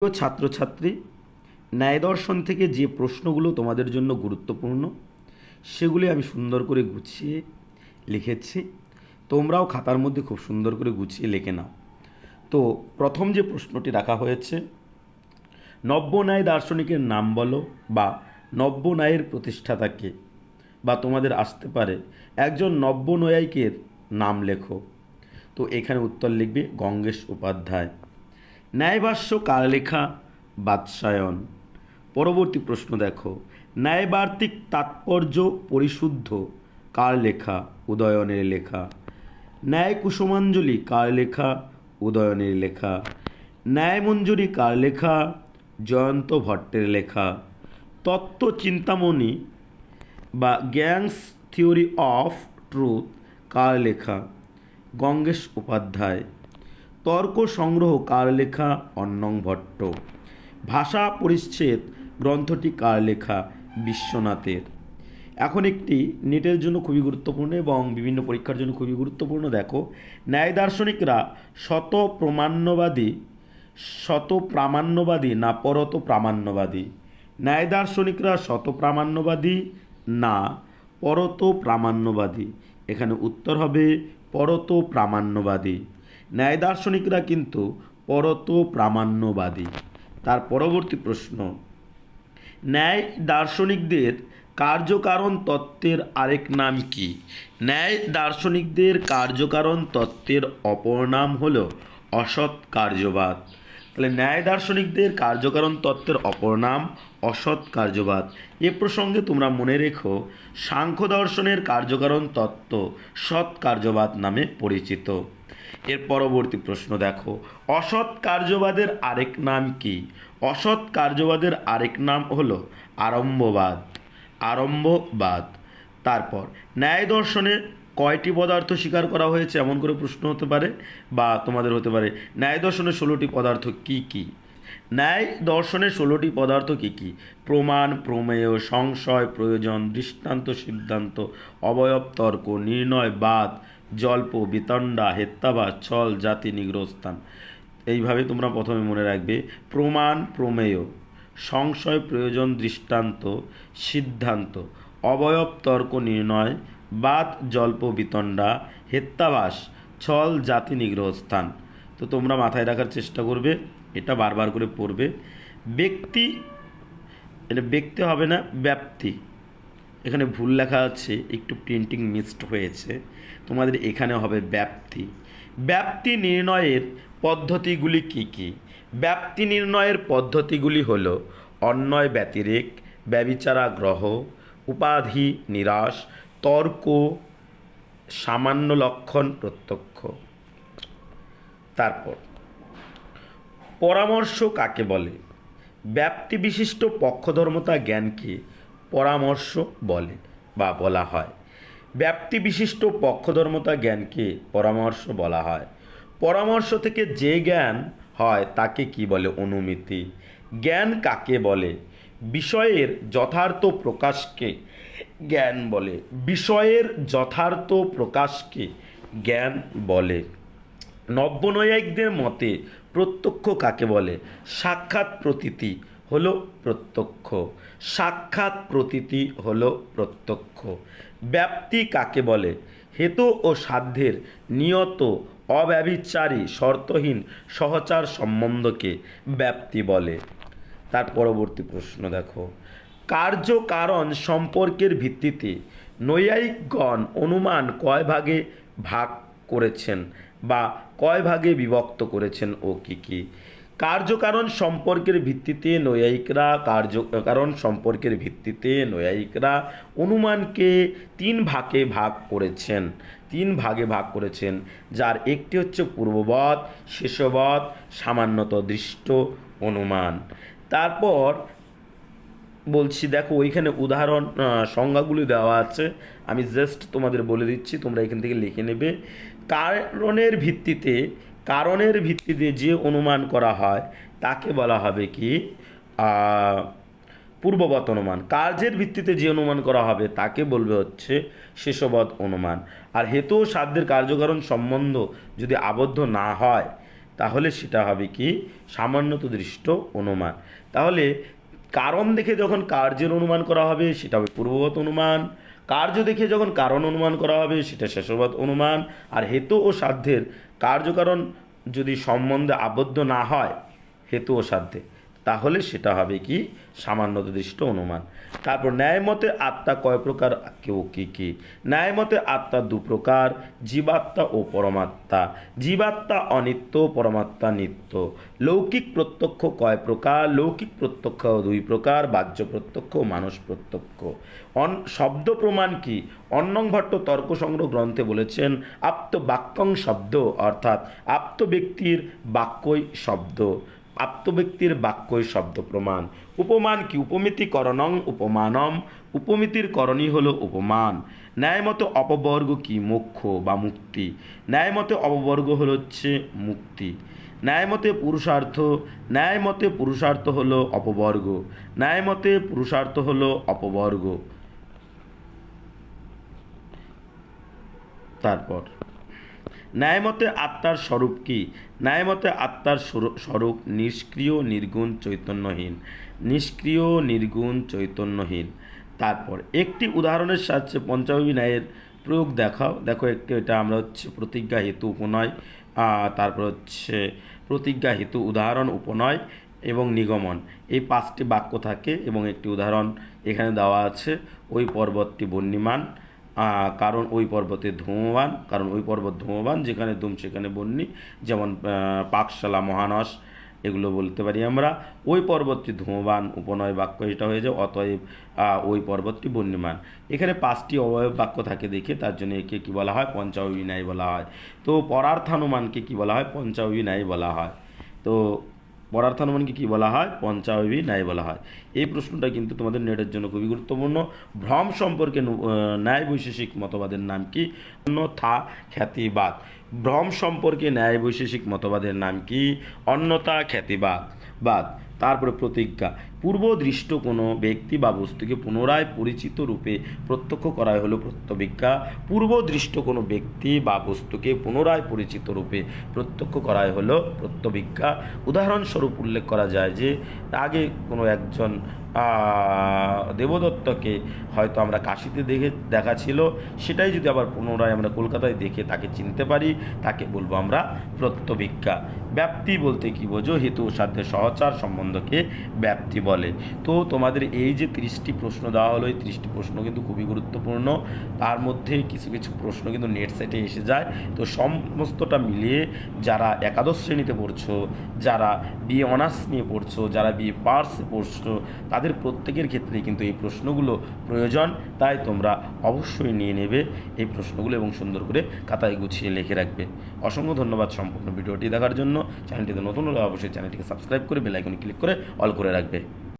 প্রিয় ছাত্রছাত্রী, ন্যায় দর্শন থেকে যে প্রশ্নগুলো তোমাদের জন্য গুরুত্বপূর্ণ, সেগুলি আমি সুন্দর করে গুছিয়ে লিখেছি। তোমরাও খাতার মধ্যে খুব সুন্দর করে গুছিয়ে লিখে নাও। তো প্রথম যে প্রশ্নটি রাখা হয়েছে, নব্য ন্যায় দার্শনিকের নাম বলো বা নব্য ন্যায়ের প্রতিষ্ঠাতাকে বা তোমাদের আসতে পারে, একজন নব্য নৈয়ায়িকের নাম লেখো। তো এখানে উত্তর লিখবে গঙ্গেশ উপাধ্যায়। ন্যায়ভাষ্য কার লেখা বাদশায়ন। পরবর্তী প্রশ্ন দেখো। ন্যায়বার্তিক তাৎপর্য পরিশুদ্ধ কার লেখা উদয়নের লেখা। ন্যায় কুসুমাঞ্জলি কার লেখা উদয়নের লেখা। ন্যায়মঞ্জুরি কার লেখা জয়ন্ত ভট্টের লেখা। তত্ত্ব চিন্তামণি বা গ্যাংস থিওরি অফ ট্রুথ কার লেখা গঙ্গেশ উপাধ্যায়। তর্ক সংগ্রহ কার লেখা অন্নং ভট্ট। ভাষা পরিচ্ছেদ গ্রন্থটি কার লেখা বিশ্বনাথের। এখন একটি নেটের জন্য খুবই গুরুত্বপূর্ণ এবং বিভিন্ন পরীক্ষার জন্য খুবই গুরুত্বপূর্ণ, দেখো। ন্যায় দার্শনিকরা শত প্রমাণ্যবাদী, শত প্রামাণ্যবাদী না পরত প্রামাণ্যবাদী। ন্যায় দার্শনিকরা শত প্রামাণ্যবাদী না পরত প্রামাণ্যবাদী। এখানে উত্তর হবে পরত প্রামাণ্যবাদী। ন্যায় দার্শনিকরা কিন্তু পরত প্রামাণ্যবাদী তার পরবর্তী প্রশ্ন ন্যায় দার্শনিকদের কার্যকারণ তত্ত্বের আরেক নাম কি? ন্যায় দার্শনিকদের কার্যকারণ তত্ত্বের অপর নাম হল অসৎ কার্যবাদ তাহলে ন্যায় দার্শনিকদের কার্যকারণ তত্ত্বের অপর নাম অসৎ কার্যবাদ এ প্রসঙ্গে তোমরা মনে রেখো, সাংখ্য দর্শনের কার্যকারণ তত্ত্ব সৎ কার্যবাদ নামে পরিচিত। এর পরবর্তী প্রশ্ন দেখো। অসৎ কার্যবাদের আরেক নাম কি? অসৎ কার্যবাদের আরেক নাম হলো আরম্ভবাদ আরম্ভবাদ তারপর, ন্যায় দর্শনে কয়টি পদার্থ স্বীকার করা হয়েছে? এমন করে প্রশ্ন হতে পারে বা তোমাদের হতে পারে। ন্যায় দর্শনে ষোলোটি পদার্থ কি কি? ন্যায় দর্শনের ষোলোটি পদার্থ কি কি? প্রমাণ, প্রমেয়, সংশয়, প্রয়োজন, দৃষ্টান্ত, সিদ্ধান্ত, অবয়ব, তর্ক, নির্ণয়, বাদ জল্প, বিতণ্ডা হেত্যাবাস ছল, জাতি, নিগ্রস্থান। এইভাবে তোমরা প্রথমে মনে রাখবে, প্রমাণ, প্রমেয়, সংশয়, প্রয়োজন, দৃষ্টান্ত, সিদ্ধান্ত, অবয়ব, তর্ক, নির্ণয় বাদ জল্প, বিতণ্ডা হেত্যাবাস ছল, জাতি নিগ্রহস্থান তো তোমরা মাথায় রাখার চেষ্টা করবে, এটা বারবার করে পড়বে। ব্যক্তি, এটা ব্যক্তি হবে না, ব্যাপ্তি। এখানে ভুল লেখা আছে, একটু প্রিন্টিং মিসড হয়েছে। তোমাদের এখানে হবে ব্যাপ্তি। ব্যাপ্তি নির্ণয়ের পদ্ধতিগুলি কি কি? ব্যাপ্তি নির্ণয়ের পদ্ধতিগুলি হল অন্যয় ব্যতিরেক ব্যবিচারা গ্রহ উপাধি নিরাশ, তর্ক, সামান্য লক্ষণ প্রত্যক্ষ। তারপর, পরামর্শ কাকে বলে? ব্যাপ্তি বিশিষ্ট পক্ষধর্মতা জ্ঞানকে পরামর্শ বলে বা বলা হয়। ব্যাপ্তি বিশিষ্ট পক্ষধর্মতা জ্ঞানকে পরামর্শ বলা হয়। পরামর্শ থেকে যে জ্ঞান হয় তাকে কি বলে অনুমিতি? জ্ঞান কাকে বলে? বিষয়ের যথার্থ প্রকাশকে জ্ঞান বলে। বিষয়ের যথার্থ প্রকাশকে জ্ঞান বলে। নব্যনৈয়ায়িকদের মতে প্রত্যক্ষ কাকে বলে? সাক্ষাৎ প্রতীতি হলো প্রত্যক্ষ। সাক্ষাৎ প্রতীতি হলো প্রত্যক্ষ। ব্যাপ্তি কাকে বলে? হেতু ও সাধ্যের নিয়ত অব্যভিচারী, শর্তহীন, সহচার সম্বন্ধকে ব্যাপ্তি বলে। তার পরবর্তী প্রশ্ন দেখো। কার্য কারণ সম্পর্কের ভিত্তিতে নৈয়ায়িকগণ অনুমান কয় ভাগে ভাগ করেছেন বা কয় ভাগে বিভক্ত করেছেন ও কি কি? কার্যকারণ সম্পর্কের ভিত্তিতে নৈয়ায়িকরা কার্য কারণ সম্পর্কের ভিত্তিতে নৈয়ায়িকরা অনুমানকে তিন ভাগে ভাগ করেছেন। তিন ভাগে ভাগ করেছেন, যার একটি হচ্ছে পূর্ববৎ, শেষবৎ, সামান্যত দৃষ্ট অনুমান। তারপর বলছি, দেখো ওইখানে উদাহরণ সংজ্ঞাগুলি দেওয়া আছে। আমি জাস্ট তোমাদের বলে দিচ্ছি, তোমরা এখান থেকে লিখে নেবে। কারণের ভিত্তিতে কারণের ভিত্তিতে যে অনুমান করা হয় তাকে বলা হবে কি? আহ, পূর্ববৎ অনুমান। কার্যের ভিত্তিতে যে অনুমান করা হবে তাকে বলবে হচ্ছে শেষবৎ অনুমান। আর হেতু ও সাধ্যের কার্যকারণ সম্বন্ধ যদি আবদ্ধ না হয় তাহলে সেটা হবে কি? সামান্যত দৃষ্ট অনুমান। তাহলে কারণ দেখে যখন কার্যের অনুমান করা হবে সেটা হবে পূর্বগত অনুমান। কার্য দেখে যখন কারণ অনুমান করা হবে, সেটা শেষবাদ অনুমান। আর হেতু ও সাধ্যের কার্যকারণ যদি সম্বন্ধে আবদ্ধ না হয়, হেতু ও সাধ্যে। তাহলে সেটা হবে কি? সামান্য দৃষ্ট অনুমান। তারপর ন্যায়মতে আত্মা কয় প্রকার? কেউ কি কি? ন্যায়মতে আত্মা দু প্রকার, জীবাত্মা ও পরমাত্মা। জীবাত্মা অনিত্য, পরমাত্মা নিত্য। লৌকিক প্রত্যক্ষ কয় প্রকার? লৌকিক প্রত্যক্ষ দুই প্রকার, বাহ্য প্রত্যক্ষ ও মানস প্রত্যক্ষ। অন, শব্দ প্রমাণ কি? অন্নং ভট্ট তর্ক সংগ্রহ গ্রন্থে বলেছেন, আপ্ত বাক্যং শব্দ অর্থাৎ আপ্ত ব্যক্তির বাক্যই শব্দ। আপ্ত ব্যক্তির বাক্যই শব্দ প্রমাণ। উপমান কি উপমিতিকরণং উপমানম। উপমিতির করণই হলো উপমান। ন্যায়মতে অপবর্গ কি মোক্ষ বা মুক্তি? ন্যায়মতে অপবর্গ হল হচ্ছে মুক্তি। ন্যায়মতে পুরুষার্থ ন্যায়মতে পুরুষার্থ হলো অপবর্গ। ন্যায়মতে পুরুষার্থ হলো অপবর্গ। তারপর ন্যায়মতে আত্মার স্বরূপ কি? ন্যায়মতে আত্মার স্বরূপ নিষ্ক্রিয়, নির্গুণ, চৈতন্যহীন। নিষ্ক্রিয়, নির্গুণ, চৈতন্যহীন। তারপর একটি উদাহরণের সাহায্যে পঞ্চমী ন্যায়ের প্রয়োগ দেখাও। দেখো একটি, এটা আমরা হচ্ছে প্রতিজ্ঞা হেতু উপনয় তারপর হচ্ছে প্রতিজ্ঞা হেতু উদাহরণ উপনয় এবং নিগমন। এই পাঁচটি বাক্য থাকে এবং একটি উদাহরণ এখানে দেওয়া আছে। ওই পর্বতটি বন্যিমান কারণ ওই পর্বতে ধূমবান, কারণ ওই পর্বত ধূমবান, যেখানে ধূম সেখানে বন্যি, যেমন পাকশালা, মহানস, এগুলো বলতে পারি আমরা। ওই পর্বতটি ধূমবান উপনয় বাক্য এটা হয়ে যায়, অতএব ওই পর্বতটি বন্যমান। এখানে পাঁচটি অবয়ব বাক্য থাকে দেখে, তার জন্য একে কী বলা হয়? পঞ্চাবী বলা হয়। তো পরার্থানুমানকে কী বলা হয়? পঞ্চাবী বলা হয়। তো পদার্থানুমানকে কী বলা হয়? পঞ্চাবী ন্যায় বলা হয়। এই প্রশ্নটা কিন্তু তোমাদের নেটের জন্য খুবই গুরুত্বপূর্ণ। ভ্রম সম্পর্কে ন্যায় বৈশেষিক মতবাদের নাম কি? অন্যথা খ্যাতিবাদ। ভ্রম সম্পর্কে ন্যায় বৈশেষিক মতবাদের নাম কি? অন্যতা খ্যাতিবাদ। বাদ। তারপরে প্রতিজ্ঞা। পূর্ব দৃষ্ট কোনো ব্যক্তি বা বস্তুকে পুনরায় পরিচিত রূপে প্রত্যক্ষ করাই হলো প্রত্যবিজ্ঞা। পূর্ব দৃষ্ট কোনো ব্যক্তি বা বস্তুকে পুনরায় পরিচিত রূপে প্রত্যক্ষ করাই হলো প্রত্যবিজ্ঞা। উদাহরণস্বরূপ উল্লেখ করা যায় যে, আগে কোনো একজন দেবদত্তকে হয়তো আমরা কাশিতে দেখে, দেখা ছিল। সেটাই যদি আবার পুনরায় আমরা কলকাতায় দেখে তাকে চিনতে পারি, তাকে বলব আমরা প্রত্যবিজ্ঞা। ব্যাপ্তি বলতে কি বোঝো? হেতু সাধ্যের সহচার সম্বন্ধকে ব্যাপ্তি বলে। তো তোমাদের এই যে ত্রিশটি প্রশ্ন দেওয়া হলো, এই ত্রিশটি প্রশ্ন কিন্তু খুবই গুরুত্বপূর্ণ। তার মধ্যে কিছু কিছু প্রশ্ন কিন্তু নেট সাইটে এসে যায়। তো সমস্তটা মিলিয়ে যারা একাদশ শ্রেণীতে পড়ছো, যারা বিএ অনার্স নিয়ে পড়ছো, যারা বিএ পার্সে পড়ছো, তাদের প্রত্যেকের ক্ষেত্রে কিন্তু এই প্রশ্নগুলো প্রয়োজন। তাই তোমরা অবশ্যই নিয়ে নেবে এই প্রশ্নগুলো এবং সুন্দর করে খাতায় গুছিয়ে লিখে রাখবে। অসংখ্য ধন্যবাদ সম্পূর্ণ ভিডিওটি দেখার জন্য। চ্যানেলটিতে নতুন হলে অবশ্যই চ্যানেলটিকে সাবস্ক্রাইব করে বেল আইকনে ক্লিক করে অল করে রাখবে।